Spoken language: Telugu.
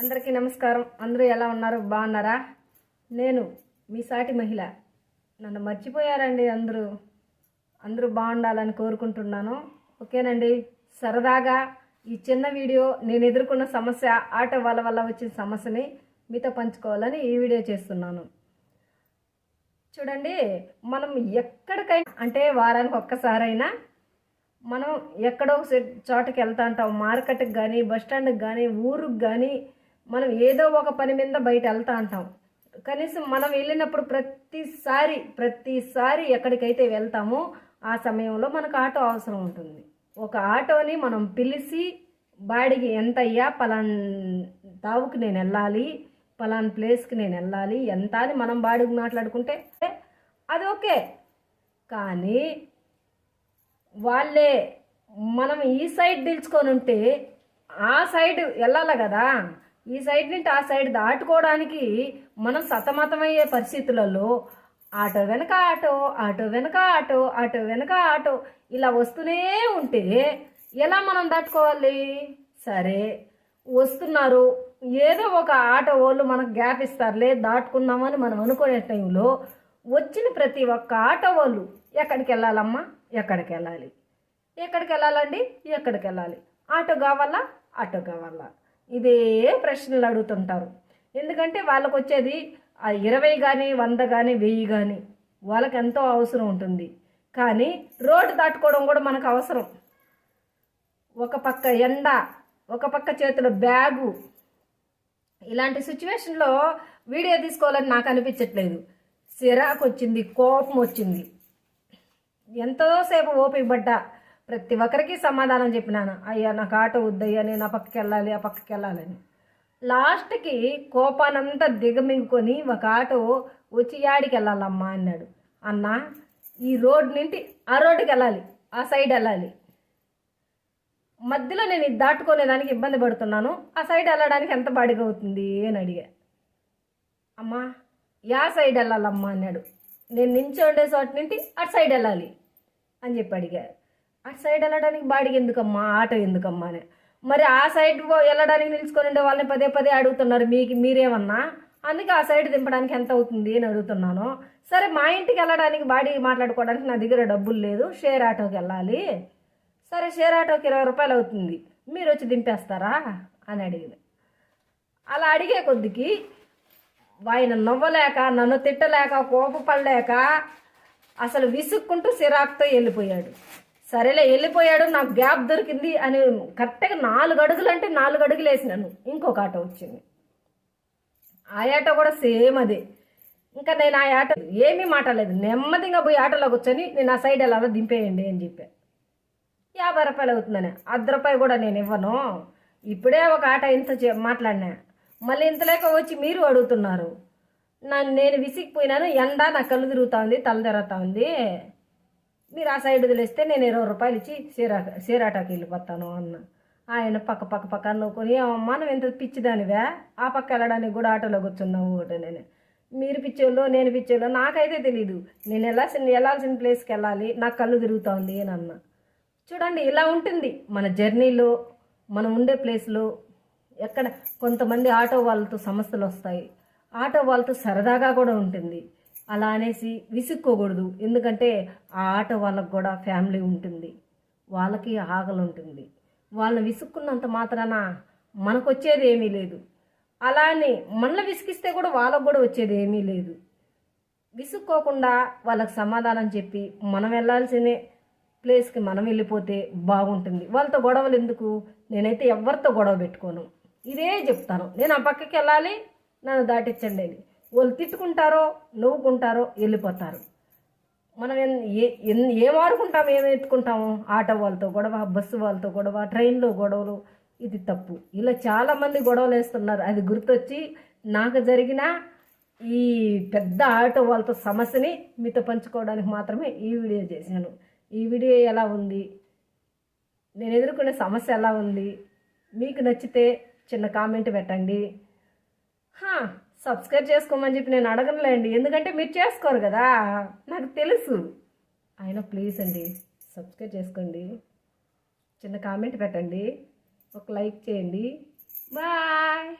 అందరికీ నమస్కారం. అందరూ ఎలా ఉన్నారు? బాగున్నారా? నేను మీ సాటి మహిళ. నన్ను మర్చిపోయారండి అందరూ. అందరూ బాగుండాలని కోరుకుంటున్నాను. ఓకేనండి? సరదాగా ఈ చిన్న వీడియో నేను ఎదుర్కొన్న సమస్య ఆటో వల్ల వల్ల వచ్చిన సమస్యని మీతో పంచుకోవాలని ఈ వీడియో చేస్తున్నాను. చూడండి మనం ఎక్కడికైనా అంటే వారానికి ఒక్కసారైనా మనం ఎక్కడో చోటకి వెళ్తా ఉంటాం. మార్కెట్కి కానీ బస్ స్టాండ్కి కానీ ఊరుకు కానీ మనం ఏదో ఒక పని మీద బయట వెళ్తా ఉంటాం కనీసం మనం వెళ్ళినప్పుడు ప్రతిసారి ప్రతిసారి ఎక్కడికైతే వెళ్తామో ఆ సమయంలో మనకు ఆటో అవసరం ఉంటుంది. ఒక ఆటోని మనం పిలిచి బాడికి ఎంత అయ్యా? పలాన్ తావుకి నేను వెళ్ళాలి. పలాన్ ప్లేస్కి నేను వెళ్ళాలి. ఎంత? అని మనం బాడికి మాట్లాడుకుంటే అది ఓకే. కానీ వాళ్ళే మనం ఈ సైడ్ నిల్చుకొని ఉంటే ఆ సైడ్ వెళ్ళాలి కదా. ఈ సైడ్ నుండి ఆ సైడ్ దాటుకోవడానికి మనం సతమతమయ్యే పరిస్థితులలో ఆటో వెనక ఆటో ఆటో వెనక ఆటో ఆటో వెనక ఆటో ఇలా వస్తూనే ఉంటే ఎలా మనం దాటుకోవాలి? సరే వస్తున్నారు. ఏదో ఒక ఆటో వాళ్ళు మనకు గ్యాప్ ఇస్తారులే దాటుకుందామని మనం అనుకునే టైంలో వచ్చిన ప్రతి ఒక్క ఆటో వాళ్ళు ఎక్కడికి వెళ్ళాలమ్మా? ఎక్కడికి వెళ్ళాలి? ఎక్కడికి వెళ్ళాలండి? ఎక్కడికి వెళ్ళాలి? ఆటో కావాలా? ఆటో కావాలా? ఇదే ప్రశ్నలు అడుగుతుంటారు. ఎందుకంటే వాళ్ళకు వచ్చేది ఆ ఇరవై కానీ వంద కానీ వెయ్యి కానీ వాళ్ళకి ఎంతో అవసరం ఉంటుంది. కానీ రోడ్డు దాటుకోవడం కూడా మనకు అవసరం. ఒక పక్క ఎండ ఒక పక్క చేతిలో బ్యాగు. ఇలాంటి సిచ్యువేషన్లో వీడియో తీసుకోవాలని నాకు అనిపించట్లేదు. సిరాకు వచ్చింది కోపం వచ్చింది ఎంతోసేపు ఓపిక పడ్డా ప్రతి ఒక్కరికి సమాధానం చెప్పినాను. అయ్యా నాకు ఆటో వద్దయ్యా నేను ఆ పక్కకి వెళ్ళాలి ఆ పక్కకి వెళ్ళాలని లాస్ట్కి కోపానంతా దిగమింగుకొని ఒక ఆటో వచ్చి యాడికి వెళ్ళాలమ్మా అన్నాడు. అన్న ఈ రోడ్ నుండి ఆ రోడ్డుకి వెళ్ళాలి ఆ సైడ్ వెళ్ళాలి. మధ్యలో నేను ఇది దాటుకునేదానికి ఇబ్బంది పడుతున్నాను ఆ సైడ్ వెళ్ళడానికి ఎంత బాడిగా అవుతుంది అని అడిగా. అమ్మా యా సైడ్ వెళ్ళాలమ్మా అన్నాడు. నేను నించోండే చోట నుండి అటు సైడ్ వెళ్ళాలి అని చెప్పి అడిగా అటు సైడ్ వెళ్ళడానికి బాడీకి ఎందుకమ్మా? ఆటో ఎందుకమ్మా అని. మరి ఆ సైడ్ పో- వెళ్ళడానికి నిలుచుకొని ఉండే వాళ్ళని పదే పదే అడుగుతున్నారు మీకు మీరేమన్నా? అందుకే ఆ సైడ్ దింపడానికి ఎంత అవుతుంది అని అడుగుతున్నాను. సరే మా ఇంటికి వెళ్ళడానికి బాడీ మాట్లాడుకోవడానికి నా దగ్గర డబ్బులు లేదు షేర్ ఆటోకి వెళ్ళాలి. సరే షేర్ ఆటోకి ఇరవై రూపాయలు అవుతుంది. మీరు వచ్చి దింపేస్తారా? అని అడిగింది. అలా అడిగే కొద్దికి ఆయన నవ్వలేక నన్ను తిట్టలేక కోపపడలేక అసలు విసుక్కుంటూ సిరాక్తో వెళ్ళిపోయాడు. సరేలే వెళ్ళిపోయాడు నాకు గ్యాప్ దొరికింది అని కరెక్ట్గా నాలుగు అడుగులు అంటే నాలుగు అడుగులు వేసినాను. ఇంకొక ఆటో వచ్చింది. ఆ ఆటో కూడా సేమ్ అదే. ఇంకా నేను ఆ ఆటో ఏమీ మాట్లాడలేదు. నెమ్మదిగా పోయి ఆటోలో కూర్చొని నేను ఆ సైడ్ వెళ్ళాలో దింపేయండి అని చెప్పాను యాభై రూపాయలు అవుతుందని. అర్ధ రూపాయి కూడా నేను ఇవ్వను. ఇప్పుడే ఒక ఆట ఇంత మాట్లాడినా. మళ్ళీ ఇంత లేక వచ్చి మీరు అడుగుతున్నారు. నన్ను నేను విసిగిపోయినాను. ఎండ నా కళ్ళు తిరుగుతూ ఉంది తల తిరుగుతూ ఉంది. మీరు ఆ సైడ్ వదిలేస్తే నేను ఇరవై రూపాయలు ఇచ్చి సీరా సీరాటాకి వెళ్ళిపోతాను అన్న. ఆయన పక్క పక్క పక్క నవ్వుకొని మనం ఎంత పిచ్చిదానివే? ఆ పక్క వెళ్ళడానికి కూడా ఆటోలో కూర్చున్నావు ఒకటి నేను. మీరు పిచ్చోళ్ళు నేను పిచ్చోళ్ళు నాకైతే తెలీదు. నేను వెళ్ళాల్సిన వెళ్ళాల్సిన ప్లేస్కి వెళ్ళాలి. నాకు కళ్ళు తిరుగుతోంది అని అన్న. చూడండి ఇలా ఉంటుంది. మన జర్నీలో మనం ఉండే ప్లేస్లో ఎక్కడ కొంతమంది ఆటో వాళ్ళతో సమస్యలు వస్తాయి. ఆటో వాళ్ళతో సరదాగా కూడా ఉంటుంది. అలా అనేసి విసుక్కోకూడదు. ఎందుకంటే ఆ ఆట వాళ్ళకు కూడా ఫ్యామిలీ ఉంటుంది. వాళ్ళకి ఆకలి ఉంటుంది. వాళ్ళని విసుక్కున్నంత మాత్రాన మనకు వచ్చేది ఏమీ లేదు. అలా అని మనల్ని విసిగిస్తే కూడా వాళ్ళకు కూడా వచ్చేది ఏమీ లేదు. విసుక్కోకుండా వాళ్ళకి సమాధానం చెప్పి మనం వెళ్ళాల్సిన ప్లేస్కి మనం వెళ్ళిపోతే బాగుంటుంది. వాళ్ళతో గొడవలు ఎందుకు? నేనైతే ఎవరితో గొడవ పెట్టుకోను. ఇదే చెప్తాను. నేను ఆ పక్కకి వెళ్ళాలి నన్ను దాటించండి అని. వాళ్ళు తిట్టుకుంటారో నవ్వుకుంటారో వెళ్ళిపోతారు. మనం ఏ ఎన్- ఏం ఆడుకుంటాం ఏం ఎత్తుకుంటాము ఆటో వాళ్ళతో గొడవ బస్సు వాళ్ళతో గొడవ ట్రైన్లో గొడవలు ఇది తప్పు. ఇలా చాలామంది గొడవలు వేస్తున్నారు. అది గుర్తొచ్చి నాకు జరిగిన ఈ పెద్ద ఆటో వాళ్ళతో సమస్యని మీతో పంచుకోవడానికి మాత్రమే ఈ వీడియో చేశాను. ఈ వీడియో ఎలా ఉంది? నేను ఎదుర్కొనే సమస్య ఎలా ఉంది? మీకు నచ్చితే చిన్న కామెంట్ పెట్టండి. హా, సబ్స్క్రైబ్ చేసుకోమని చెప్పి నేను అడగనులేండి. ఎందుకంటే మీరు చేసుకోరు కదా. నాకు తెలుసు. అయినా ప్లీజ్ అండి సబ్స్క్రైబ్ చేసుకోండి. చిన్న కామెంట్ పెట్టండి. ఒక లైక్ చేయండి. బాయ్.